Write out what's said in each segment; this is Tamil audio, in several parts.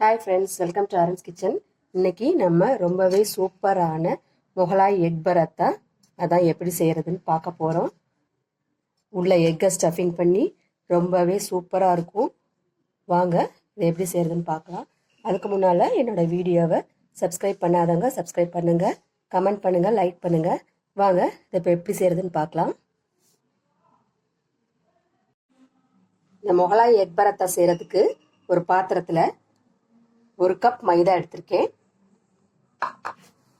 Hi friends welcome to Aaron's kitchen இன்னைக்கு நம்ம ரொம்பவே சூப்பரான முகலாய் எக் பரத்தா. அதான் எப்படி செய்கிறதுன்னு பார்க்க போகிறோம் உள்ள எக்கை ஸ்டஃபிங் பண்ணி ரொம்பவே சூப்பராக இருக்கும். வாங்க இதை எப்படி செய்கிறதுன்னு பார்க்கலாம். அதுக்கு முன்னால் என்னோட வீடியோவை சப்ஸ்கிரைப் பண்ணாதவங்க சப்ஸ்கிரைப் பண்ணுங்கள் கமெண்ட் பண்ணுங்கள் லைக் பண்ணுங்கள் வாங்க இதை இப்போ எப்படி செய்கிறதுன்னு பார்க்கலாம். இந்த முகலாய் எக் பரத்தா செய்கிறதுக்கு ஒரு பாத்திரத்தில் ஒரு கப் மைதா எடுத்திருக்கேன்.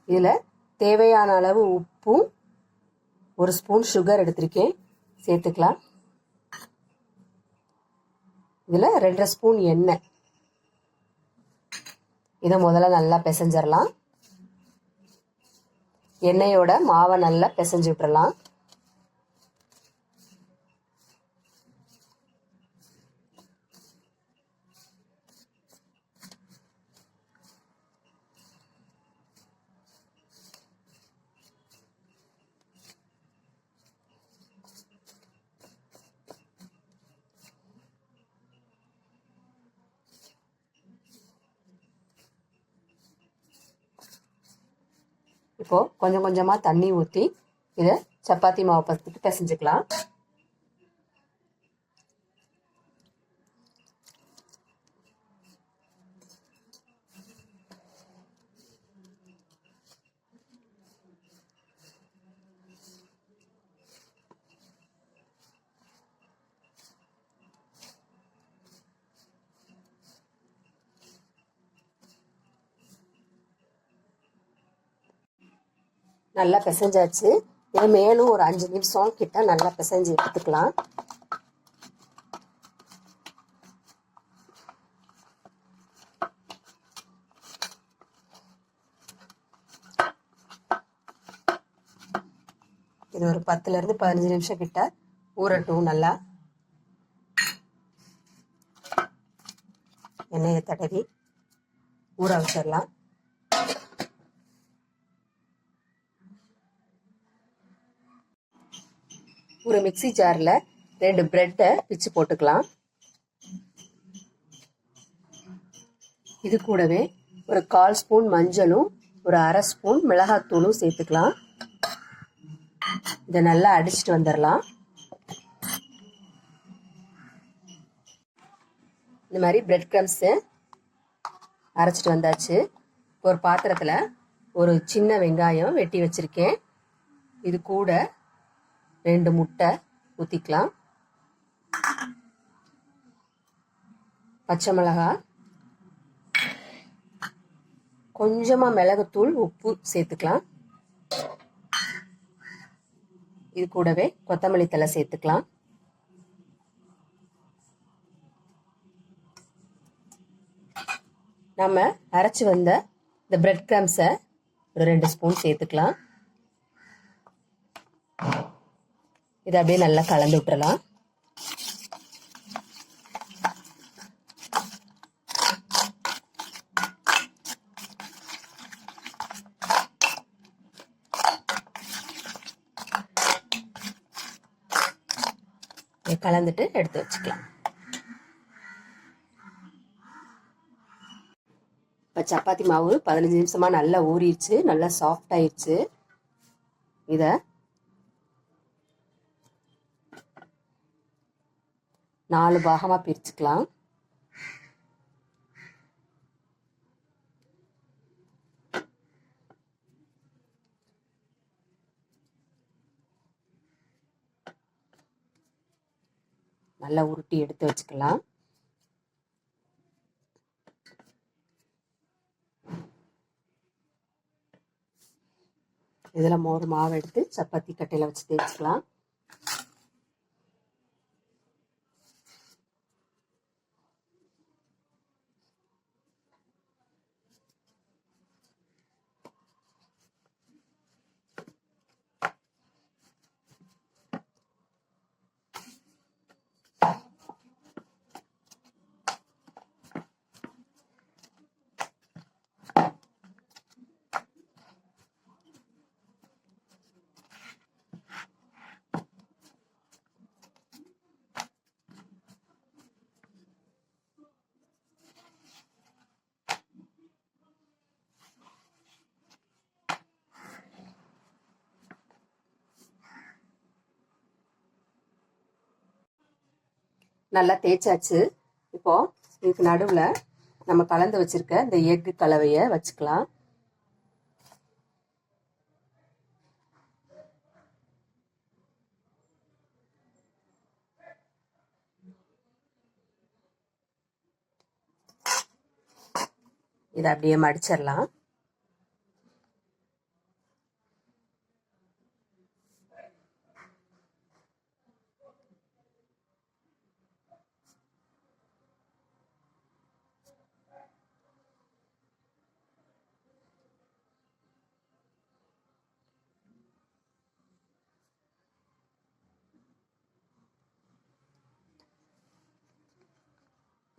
இதில் தேவையான அளவு உப்பும் ஒரு ஸ்பூன் சுகர் எடுத்திருக்கேன். சேர்த்துக்கலாம். இதில் ரெண்டரை ஸ்பூன் எண்ணெய். இதை முதல்ல நல்லா பிசைஞ்சிடலாம். எண்ணெயோட மாவை நல்லா பிசைஞ்சு விட்டுறலாம். இப்போ கொஞ்சம் கொஞ்சமாக தண்ணி ஊற்றி இதை சப்பாத்தி மாவு பத்துக்கு பிசைஞ்சுக்கலாம். நல்லா பிசைஞ்சாச்சு. இது மேலும் ஒரு அஞ்சு நிமிஷம் கிட்ட நல்லா பிசைஞ்சு எடுத்துக்கலாம். இது ஒரு பத்துல இருந்து பதினஞ்சு நிமிஷம் கிட்ட ஊறட்டும் நல்லா. எண்ணெயை தடவி ஊற வச்சிடலாம். ஒரு மிக்சி ஜாரில் ரெண்டு பிரெட்டை பிச்சு போட்டுக்கலாம். இது கூடவே ஒரு கால் ஸ்பூன் மஞ்சளும் ஒரு அரை ஸ்பூன் மிளகாத்தூளும் சேர்த்துக்கலாம். இதை நல்லா அடிச்சுட்டு வந்துடலாம். இந்த மாதிரி பிரெட் க்ரம்ஸு அரைச்சிட்டு வந்தாச்சு. ஒரு பாத்திரத்தில் ஒரு சின்ன வெங்காயம் வெட்டி வச்சுருக்கேன். இது கூட ரெண்டு முட்டை ஊற்றிக்கலாம் பச்சை மிளகா. கொஞ்சமாக மிளகுத்தூள் உப்பு சேர்த்துக்கலாம். இது கூடவே கொத்தமல்லி தலை சேர்த்துக்கலாம். நம்ம அரைச்சி வந்த இந்த பிரெட் கிரம்ஸை ஒரு ரெண்டு ஸ்பூன் சேர்த்துக்கலாம். இதை அப்படியே நல்லா கலந்து விட்டுறலாம். கலந்துட்டு எடுத்து வச்சுக்கலாம். இப்போ சப்பாத்தி மாவு பதினஞ்சு நிமிஷமாக நல்லா ஊறிடுச்சு நல்லா சாஃப்ட் ஆயிடுச்சு. இதை நாலு பாகமாக பிரிச்சுக்கலாம். நல்லா உருட்டி எடுத்து வச்சுக்கலாம். இதில் மோர் மாவு எடுத்து சப்பாத்தி கட்டையில் வச்சு தேய்ச்சிக்கலாம். நல்லா தேய்ச்சாச்சு. இப்போ இதுக்கு நடுவில் நம்ம கலந்து வச்சுருக்க இந்த எக்கு கலவையை வச்சுக்கலாம். இதை அப்படியே மடிச்சிடலாம்.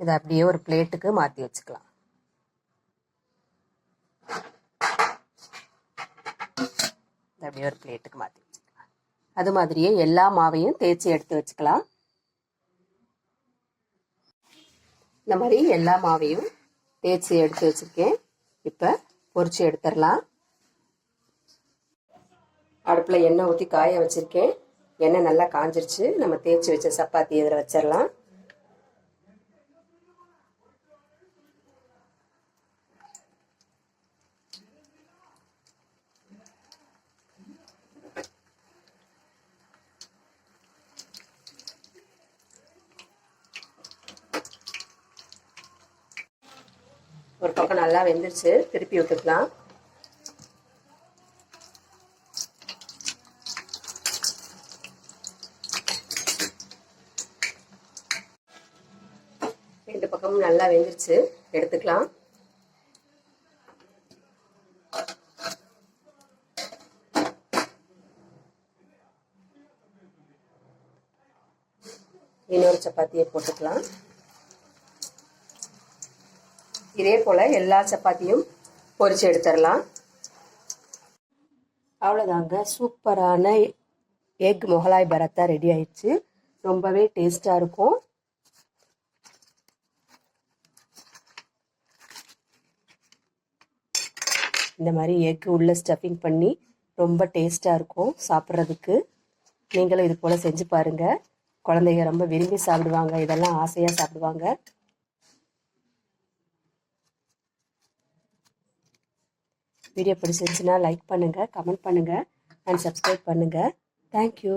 இதை அப்படியே ஒரு பிளேட்டுக்கு மாற்றி வச்சுக்கலாம். இதை அப்படியே ஒரு பிளேட்டுக்கு மாற்றி வச்சுக்கலாம். அது மாதிரியே எல்லா மாவையும் தேய்ச்சி எடுத்து வச்சுக்கலாம். இந்த மாதிரி எல்லா மாவையும் தேய்ச்சி எடுத்து வச்சுருக்கேன். இப்போ பொரிச்சு எடுத்துடலாம். அடுப்பில் எண்ணெய் ஊற்றி காய வச்சுருக்கேன். எண்ணெய் நல்லா காஞ்சிருச்சு. நம்ம தேய்ச்சி வச்ச சப்பாத்தி இதில் வச்சிடலாம். ஒரு பக்கம் நல்லா வெந்துருச்சு. திருப்பி விட்டுக்கலாம் ரெண்டு பக்கமும் நல்லா வெந்துருச்சு. எடுத்துக்கலாம். இன்னொரு சப்பாத்தியை போட்டுக்கலாம். இதே போல் எல்லா சப்பாத்தியும் பொரித்து எடுத்துடலாம். அவ்வளோதாங்க சூப்பரான எக் முகலாய் பரத்தா ரெடி ஆயிடுச்சு. ரொம்பவே டேஸ்டாக இருக்கும். இந்த மாதிரி எக் உள்ளே ஸ்டஃபிங் பண்ணி ரொம்ப டேஸ்ட்டாக இருக்கும் சாப்பிட்றதுக்கு. நீங்களும் இது போல் செஞ்சு பாருங்கள் குழந்தைங்க ரொம்ப விரும்பி சாப்பிடுவாங்க. இதெல்லாம் ஆசையாக சாப்பிடுவாங்க. வீடியோ பிடிச்சிருந்துச்சுன்னா லைக் பண்ணுங்கள் கமெண்ட் பண்ணுங்கள் அண்ட் சப்ஸ்கிரைப் பண்ணுங்கள் தேங்க்யூ